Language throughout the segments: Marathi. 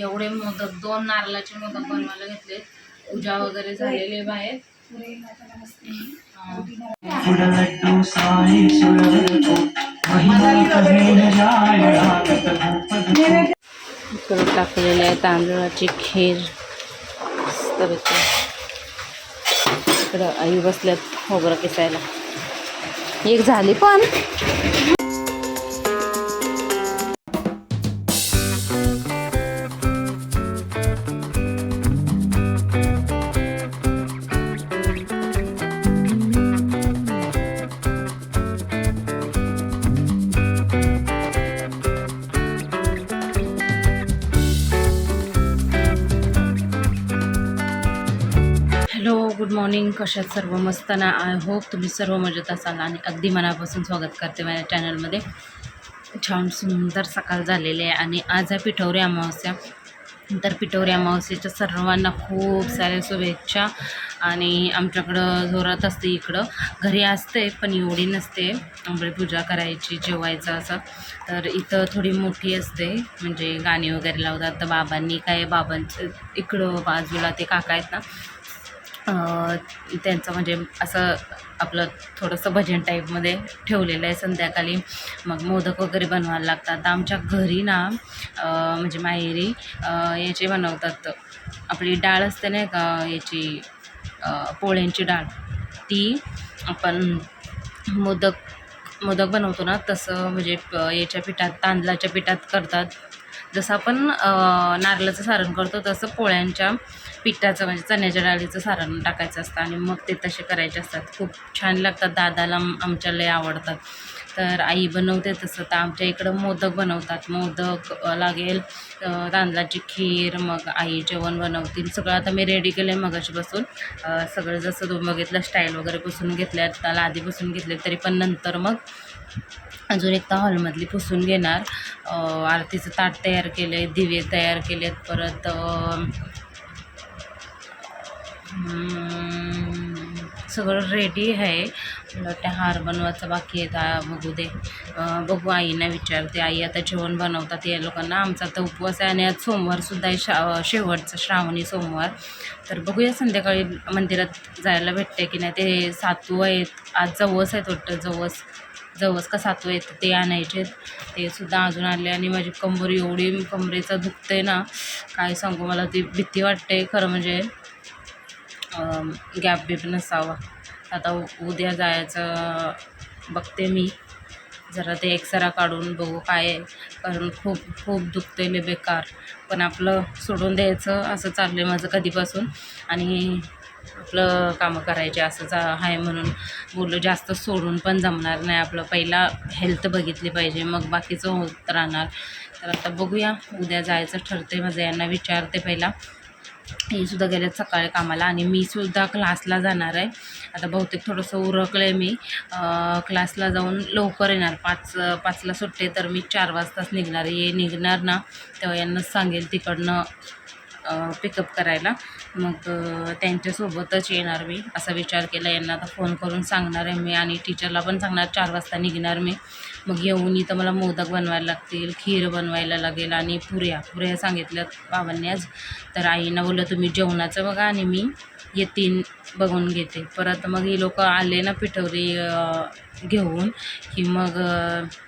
एवढे मोदक दोन नारळाचे मोदक बनवायला घेतले पूजा वगैरे झालेली बाहेर. टाकलेले आहे तांदळाची खीर. इकडं आई बसल्यात खोबरं किसायला. एक झाली पण. कशात सर्व मस्त ना आय होप तुम्ही सर्व मजेत असाल आणि अगदी मनापासून स्वागत करते माझ्या चॅनलमध्ये. छान सुंदर सकाळ झालेली आहे आणि आज आहे पिठवरी अमावस्या. तर पिठोरी अमावस्येच्या सर्वांना खूप साऱ्या शुभेच्छा आणि आमच्याकडं जोरात असते इकडं. घरी असते पण एवढी नसते. आंबळी पूजा करायची जेवायचं असं. तर इथं थोडी मोठी असते म्हणजे गाणी वगैरे लावतात. तर बाबांनी काय बाबांचं इकडं बाजूला ते काका आहेत ना त्यांचं म्हणजे असं आपलं थोडंसं भजन टाईपमध्ये ठेवलेलं आहे संध्याकाळी. मग मोदक वगैरे बनवायला लागतात. आमच्या घरी ना म्हणजे माहेरी याचे बनवतात. आपली डाळ असते नाही का याची पोळ्यांची डाळ. ती आपण मोदक मोदक बनवतो ना तसं म्हणजे याच्या पिठात तांदळाच्या पिठात करतात. जसं आपण नारळाचं सारण करतो तसं पोळ्यांच्या पिठाचं म्हणजे चण्याच्या डाळीचं सारण टाकायचं असतं आणि मग ते तसे करायचे असतात. खूप छान लागतात दादाला आमच्या लय आवडतात. तर आई बनवते तसं. तर आमच्या इकडं मोदक बनवतात. मोदक लागेल तांदळाची खीर मग आई जेवण बनवतील. सगळं आता मी रेडी केलं आहे मगाशी बसून. सगळं जसं तुम्ही बघितलं स्टाईल वगैरे पुसून घेतल्या त्याला आधी बसून घेतले तरी पण नंतर मग अजून एकदा हॉलमधली पुसून घेणार. आरतीचं ताट तयार केलं आहे दिवे तयार केलेत. परत सगळं रेडी आहे. वाटतं हार बनवायचं बाकी आहे आता बघू दे. बघू आईना विचारते. आई आता जेवण बनवतात या लोकांना आमचा तर उपवास आहे आणि आज सोमवारसुद्धा आहे शा शेवटचा श्रावणी सोमवार. तर बघूया संध्याकाळी मंदिरात जायला भेटते की नाही. ते सातू आहेत आज जवस आहेत वाटतं. जवस जवस का सातू आहेत ते आणायचे ते सुद्धा अजून आले आणि माझी कंबर एवढी कमरेचं दुखते ना. काय सांगू मला ती भीती वाटते. खरं म्हणजे गॅप बीप नसावा. आता उद्या जायचं बघते मी. जरा ते एक्सरा काढून बघू काय आहे. कारण खूप खूप दुखते लय बेकार. पण आपलं सोडून द्यायचं असं चाललं आहे माझं कधीपासून. आणि आपलं कामं करायचे असं जा आहे म्हणून बोललो जास्त सोडून पण जमणार नाही आपलं. पहिला हेल्थ बघितली पाहिजे मग बाकीचं होत राहणार. तर आता बघूया. उद्या जायचं ठरते माझं. यांना विचारते पहिला. हे सुद्धा गेल्यात सकाळी कामाला आणि मी सुद्धा क्लासला जाणार आहे. आता बहुतेक थोडंसं उरकलं आहे मी क्लासला जाऊन लवकर येणार. पाच पाचला सुट्टे तर मी चार वाजताच निघणार. ये निघणार ना तेव्हा यांनाच सांगेल तिकडनं. पिकअप करायला. मग त्यांच्यासोबतच येणार मी. असा विचार केला यांना आता फोन करून सांगणार आहे मी आणि टीचरला पण सांगणार चार वाजता निघणार मी. मग येऊन इथं मला मोदक बनवायला लागतील खीर बनवायला लागेल आणि पुऱ्या. पुऱ्या सांगितल्यात बाबांनी आज. तर आईनं बोललं तुम्ही जेवणाचं बघा आणि मी येतीन बघून घेते. परत मग ही लोक आले ना पिठवरी घेऊन की मग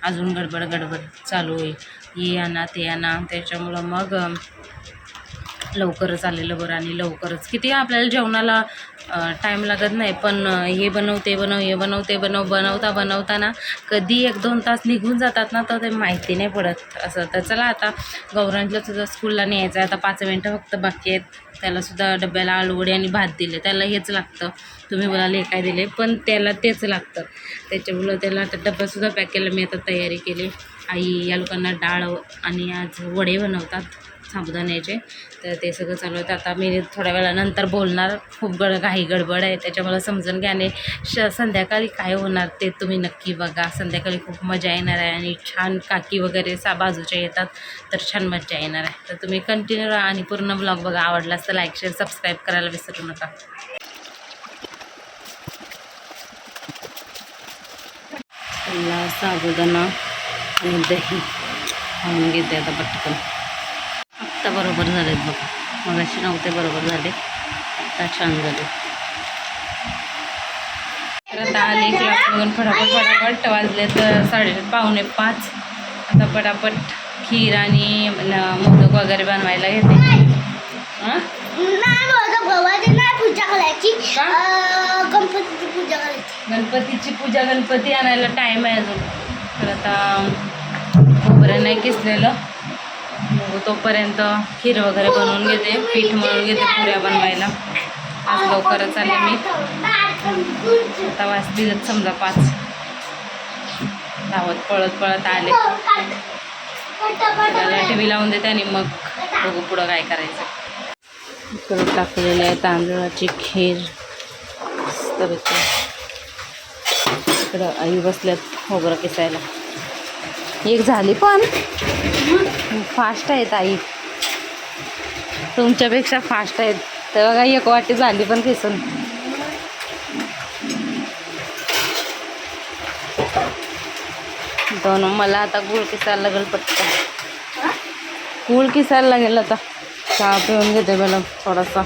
अजून गडबड गडबड चालू होईल. ये आणा ते आणा. त्याच्यामुळं मग लवकरच आलेलं बरं आणि लवकरच. किती आपल्याला जेवणाला टाईम लागत नाही पण हे बनव ते बनव हे बनव ते बनव बनवता बनवताना कधी एक दोन तास निघून जातात ना तर ते माहिती नाही पडत. असं तर चला आता गौरांजला सुद्धा स्कूलला न्यायचं आहे. आता पाच मिनटं फक्त बाकी आहेत. त्यालासुद्धा डब्याला आलूवडी आणि भात दिले. त्याला हेच लागतं. तुम्ही बोलाले काय दिले? पण त्याला तेच लागतं. त्याच्यामुळं त्याला आता डब्यासुद्धा पॅक केला. मी आता तयारी केली. आई या लोकांना डाळ आणि आज वडे बनवतात. साबुदाण्याचे. तर ते सगळं चालू होतं. आता मी थोड्या वेळानंतर बोलणार. खूप गड घाई गडबड आहे. त्याच्या मला समजून घ्याने श संध्याकाळी काय होणार ते तुम्ही नक्की बघा. संध्याकाळी खूप मजा येणार आहे. आणि छान काकी वगैरे सा बाजूच्या येतात तर छान मजा येणार आहे. तर तुम्ही कंटिन्यू राहा आणि पूर्ण ब्लॉग बघा. आवडला तर लाईक शेअर सबस्क्राईब करायला विसरू नका. पहिला साबुदाणा आणि दही. खाऊन घेते आता पटकन. आत्ता बरोबर झालेत बघा. मगाशी नव्हते बरोबर झाले. आत्ता छान झाले. तर आता आले क्लास बघून फटाफट फटाफट वाजले तर साडे पावणे पाच. आता पटापट खीर आणि मोदक वगैरे बनवायला घेते हां? पूजा करायची. गणपतीची पूजा करायची. गणपतीची पूजा गणपती आणायला टाईम आहे अजून. तर आता खोबरं नाही किसलेलं. मग तोपर्यंत खीर वगैरे बनवून घेते पीठ मळून घेते पुऱ्या बनवायला. आज लवकरच आले मी. आता वाजतीलच समजा पाच. धावत पळत पळत आले. टी व्ही लावून देते आणि मग बघू पुढं काय करायचं. इकडं टाकलेली आहे तांदळाची खीर. तर इकडं आई बसल्यात खोबरं किसायला. एक झाली पण. फास्ट आहेत आई. तुमच्यापेक्षा फास्ट आहेत. तर बघा एक वाटी झाली पण किसून दोन मला आता गुळ किसायला लागेल पटकन. गुळ किसायला लागेल आता. चहा पिऊन घेते मला थोडासा.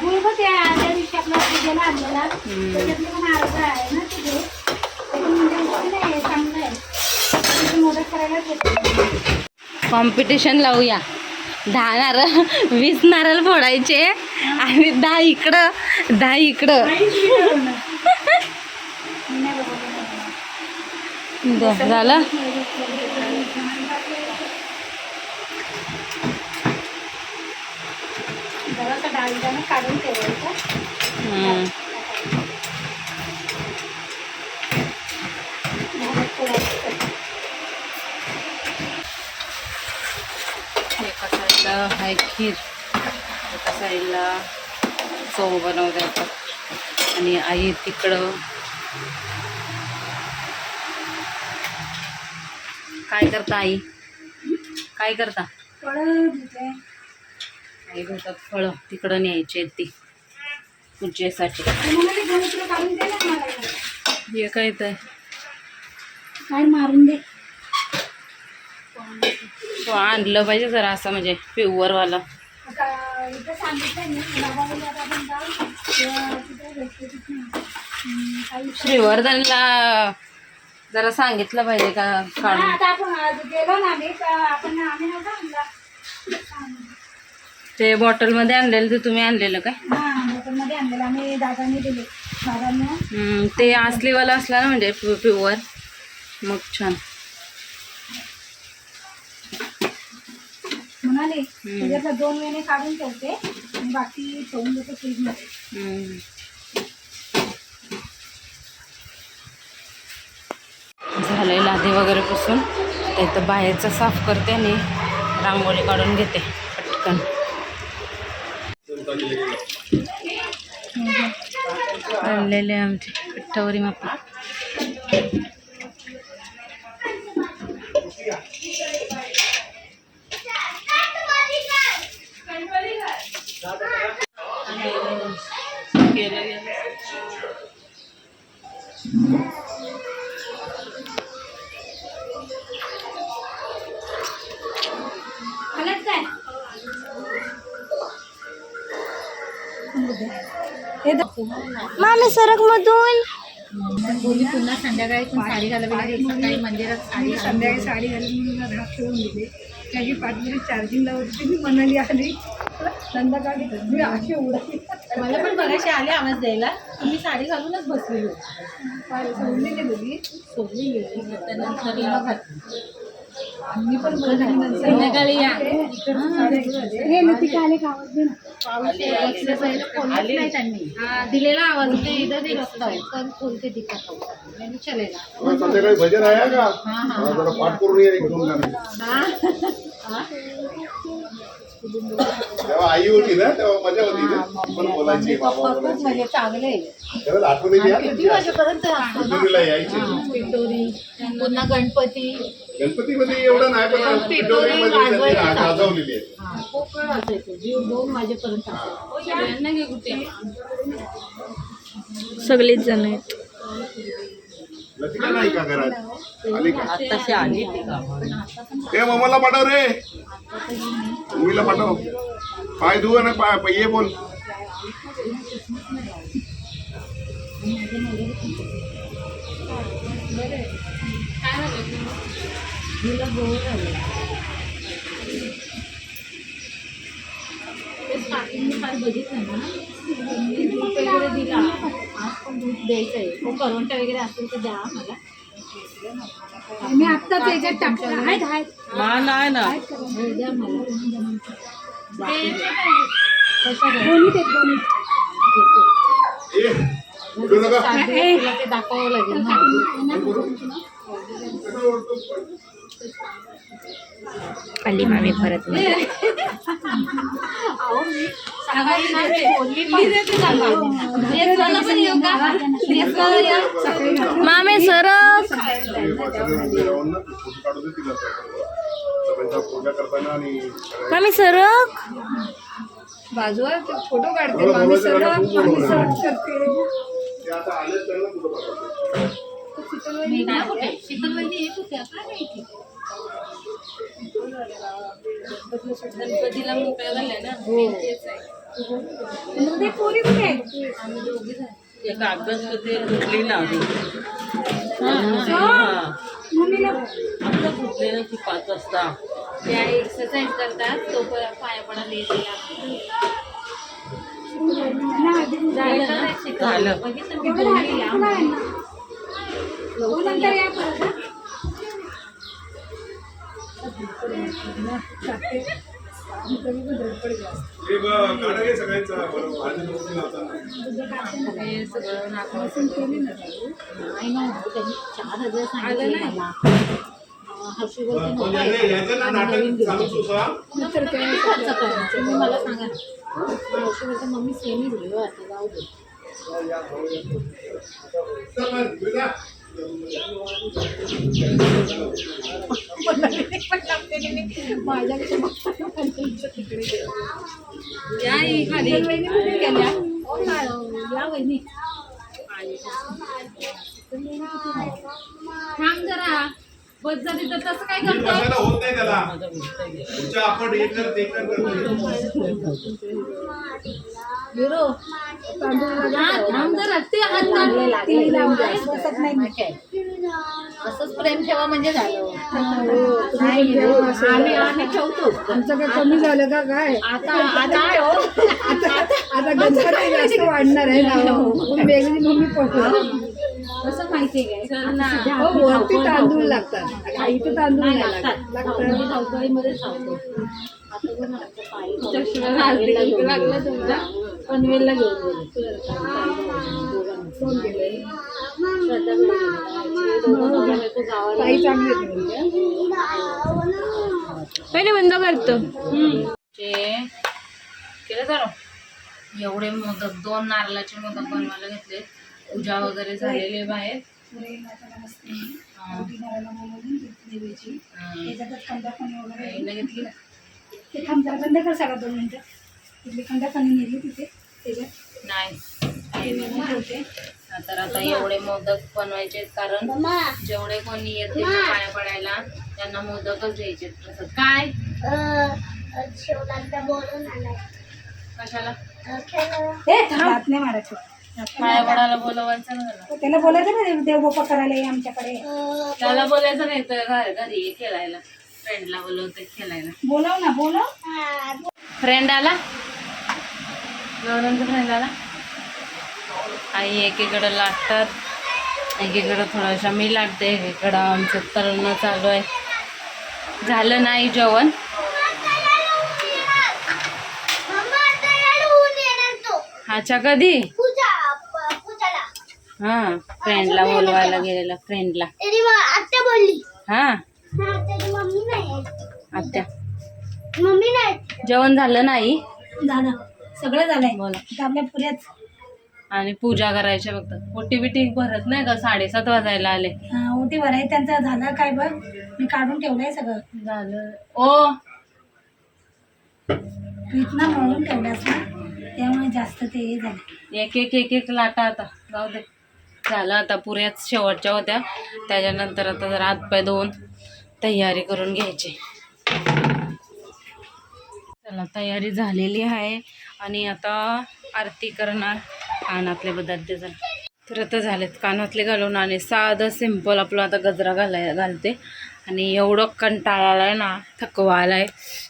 गुळपती आहे त्या दिवशी आपला पूजेला आणलेला त्याच्यातले पण अर्ध आहे ना तुझे ते पण म्हणजे गोड नाही चांगलं आहे त्याची मदत करायला येते कॉम्पिटिशन लावूया. दहा नारळ वीस नारळ फोडायचे. आणि दहा इकडं दहा इकडं. झालं? काढून ठेवायचा हम्म. भात पोळ्याचं. एका साईडला आहे खीर. एका साईडला चव बनवते आता आणि आई तिकडं काय करता आई? काय करता? फळं. आई घेतात फळं तिकडं न्यायची ती पूजेसाठी. हे काय काय मारून दे? आणलं पाहिजे जरा असं म्हणजे प्युअरवाला आता इथं सांगितलं मी बाबाला आता आपण जाऊ तेव्हा तिथे भेटते तिथे. हम्म, काही श्रीवर्धनला जरा सांगितलं पाहिजे का काढून? ते बॉटलमध्ये आणलेलं ते तुम्ही आणलेलं काय? ते असलीवाला असला ना म्हणजे प्युअर मग छान. म्हणाले त्याच्यातलं दोन महिने काढून ठेवते आणि बाकी ठेवून देते फ्रीजमध्ये. हम्म. झालंय लादी वगैरे पुसून. आता इथं बाहेरचं साफ करते आणि रांगोळी काढून घेते पटकन. आणलेले आमचे पिठ्ठावरी मापा. मामी सरक मधून पुन्हा संध्याकाळी पण साडी घालावी लागेल. सकाळी मंदिरात साडी संध्याकाळी साडी घालून मी हात ठेवून दिले. त्याची पाठमध्ये चार्जिंग लावते मी मनाली आली. संध्याकाळी मी अशी उडाली. मला पण बऱ्याचशा आले आवाज द्यायला. मी साडी घालूनच बसलेली होती. सोडली नाही दोघी सोडली गेली. त्यानंतर दिलेला आवाज खोलते भजन आहे का पाठ करून तेव्हा आई होती ना तेव्हा मजा होती ना. पण बोलायची बाबा बोलायची. म्हणजे चांगले. तेव्हा आठवण हा किती. वाजेपर्यंत यायचे. पुन्हा गणपती. गणपतीमध्ये एवढं नाही पण पिठोरीमध्ये त्यांनी वाजवायचं. गाजवलेली आहे हा, खूप वेळ असायचं. जीव दोन वाजेपर्यंत असायचं. सगळ्यांना घे कुठे सगळेच जण आहेत. लतिका नाही का घरात? आली का आत्ताशी आली ती का? ए मम्माला पाठव रे. मम्मीला पाठव. पाय धुव ना पाय पाय ये बोल. बघितलं ना दिला आज पण दूध द्यायचं आहे तो करवंट वगैरे असेल तर द्या. मी आत्ताच याच्यात टाकलं आहेत आहेत. नाही ना? हे द्या मला. ए नका. दाखवावं लागेल ना. आली मामी परत. अहो, मी सकाळी ना ते बोलली पण. लेसवाला पण येऊ का? मामी आणि मामी सरक. बाजूवर फोटो काढते मामी सरक. मामी. सरक करते येत होत्या का नाही? गणपतीला मोकळ्या झाल्या ना. ते पोरी कुठे आहेत एक अभ्यासमध्ये फुटली ना आधी. मम्मीला आता फुटले ना ती पाच वाजता. त्या एक्सरसाइज करतात तो पाया पडायला येते झालं नंतर या. परत हा. हे. हे सगळं चार हजार सांगितले मला करणार. तुम्ही मला सांगा हर्षवर्धन मम्मी सेमी दिली हो आता जाऊ दे ही गेल्या? या वहिनी. थांब जरा. बस झाली तर तसं काय करतो? बसायला होत नाही त्याला. पुढच्या आपण हे कर ते कर हा. असंच प्रेम ठेवा म्हणजे झालं. नाही हो, आम्ही आम्ही ठेवतो. आमचं काय कमी झालं का काय? आता आता हो. आता गणपती जास्त वाढणार आहे ना मग वेगळी मम्मी कसं काय? चल ना. हो वरती तांदूळ लागतात. इथे तांदूळ नाही लागतात. आता लागला तुमचा? पनवेलला घेऊन गेले फोन गेले. पहिले बंद करतो केलं तर एवढे मोदक दोन नारळाचे मोदक बनवायला घेतले पूजा वगैरे झालेले बाहेर घेतली ना ते थांब बंद कर सगळं दोन मिनिटं नेली तिथे त्याच्यात. नाही. तर आता एवढे मोदक बनवायचे कारण जेवढे कोणी येते पाया पडायला त्यांना मोदकच द्यायचे प्रसाद काय? कशाला? हात नाही मारायचं पाया पडायला बोलवायचं ना त्याला बोलायचं ना देव बाप्पा करायला ये आमच्याकडे. त्याला बोलायचं नाही तर घरी ये खेळायला. फ्रेंडला बोलवते खेळायला. बोलाव ना बोलाव. फ्रेंड आला? आई एकीकडं लागतात एकीकडं थोडासा मी लागते एकीकडं आमचं तळणं चालू आहे. झालं नाही जेवण? अच्छा कधी? हा फ्रेंडला बोलवायला गेलेला फ्रेंडला हा? आत्या. मम्मी नाही. जेवण झालं नाही? झालं. सगळं झालंय. आता आपल्या पुऱ्याच आणि पूजा करायची फक्त. ओटी बिटी भरत नाही का? साडेसात वाजायला आले. अं, ओटी भराय त्यांचं झालं काय बघ? मी काढून ठेवलंय सगळं. झालं. ओ! पीठ ना मळून ठेवल्यास ना? त्यामुळे जास्त ते हे झालं. एक एक एक एक लाटा आता. जाऊ दे. झालं आता पुऱ्याच शेवटच्या होत्या. त्याच्यानंतर आता जरा हातपाय धुवून तयारी करून घ्यायची. चला तयारी झालेली आहे. आणि आता आरती करणार कानातले पदार्थ जण तर आता झालेत कानातले घालून आणि साधं सिंपल आपलं आता गजरा घालाय घालते. आणि एवढं कंटाळा आलाय ना थकवा आलाय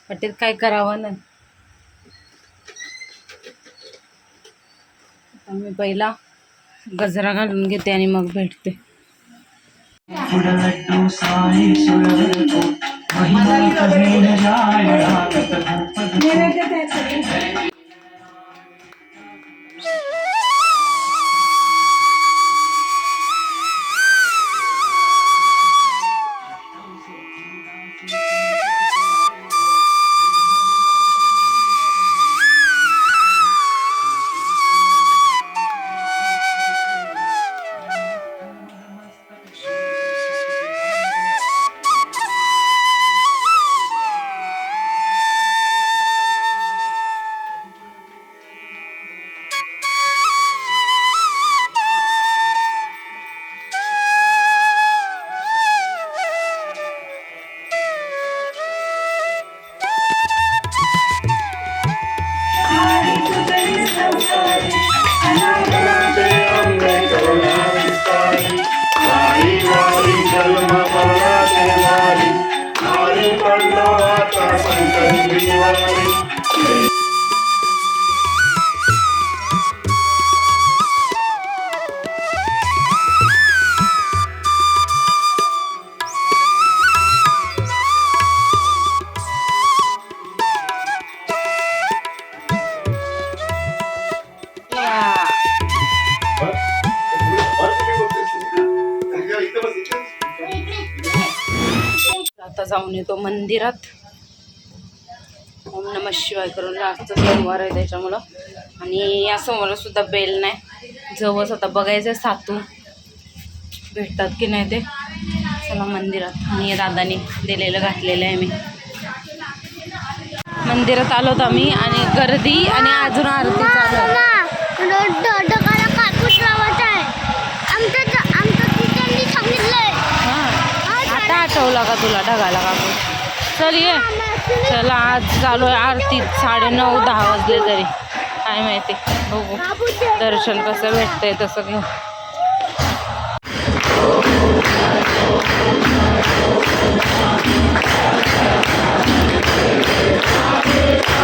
वाटेल काय करावं ना? मी पहिला गजरा घालून घेते आणि मग भेटते. जाऊन येतो मंदिरात. ओम नम शिवाय करून लास्टचा सोमवार आहे त्याच्यामुळं. आणि या सोमवारला सुद्धा बेल नाही. जवळच आता बघायचं सातू भेटतात की नाही ते? चला मंदिरात. आणि दादाने दिलेलं घातलेलं आहे मी. मंदिरात आलो होतो आम्ही आणि गर्दी आणि अजून आरती चालू आहे ढगाला कापूस लावायचा आहे आमचं आमचं टीचरनी सांगितलंय हां लागा का तुला ढगाला काकू चल ये. चला आज चालू आहे आरती साडे नऊ दहा वाजले तरी. काय माहिती बघू. दर्शन कसं भेटतंय तसं घेऊ. टिक्की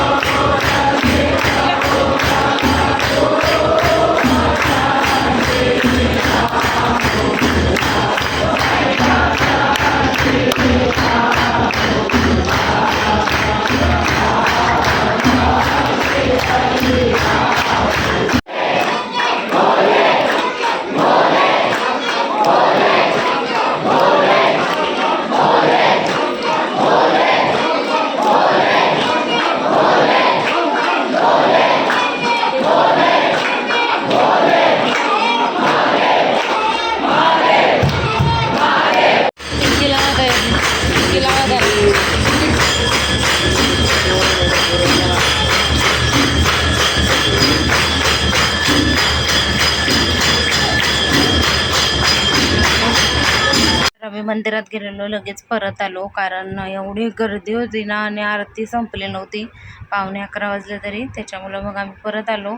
मंदिरात लगेच परत आलो. कारण एवढी गर्दी होती ना आणि आरती संपली नव्हती. पावणे अकरा वाजले तरी. त्याच्यामुळं मग आम्ही परत आलो.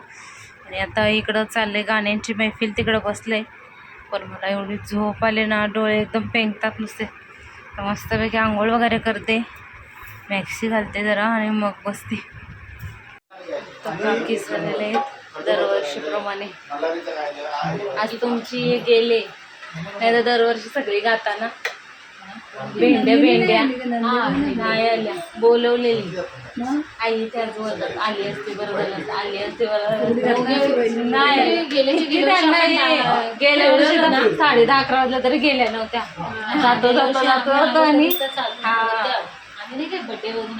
आणि आता इकडं चालले गाण्यांची मैफिल तिकडं बसले. पण मला एवढी झोप आली ना डोळे एकदम पेंगतात नुसते. तर मस्तपैकी आंघोळ वगैरे करते. मॅक्सी घालते जरा आणि मग बसते. नक्कीच झालेले आहेत दरवर्षीप्रमाणे. आज तुमची गेले. नाही तर दरवर्षी सगळी गाताना. भेंड्या भेंड्या. नाही आल्या. बोलवलेली. आई त्याच बोलतात आली असते बरं झालं असतं, आली असते बरं झालं. नाही. हे- गेल्या वर्षी ना साडे दहा अकरा वाजल्या तरी गेल्या नव्हत्या. जातो जातो जातो जातो आणि हा. नाही काय बड्डे वरून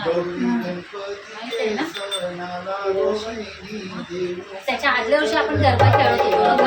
त्याच्या आदल्या वर्षी आपण गरबा खेळत होतो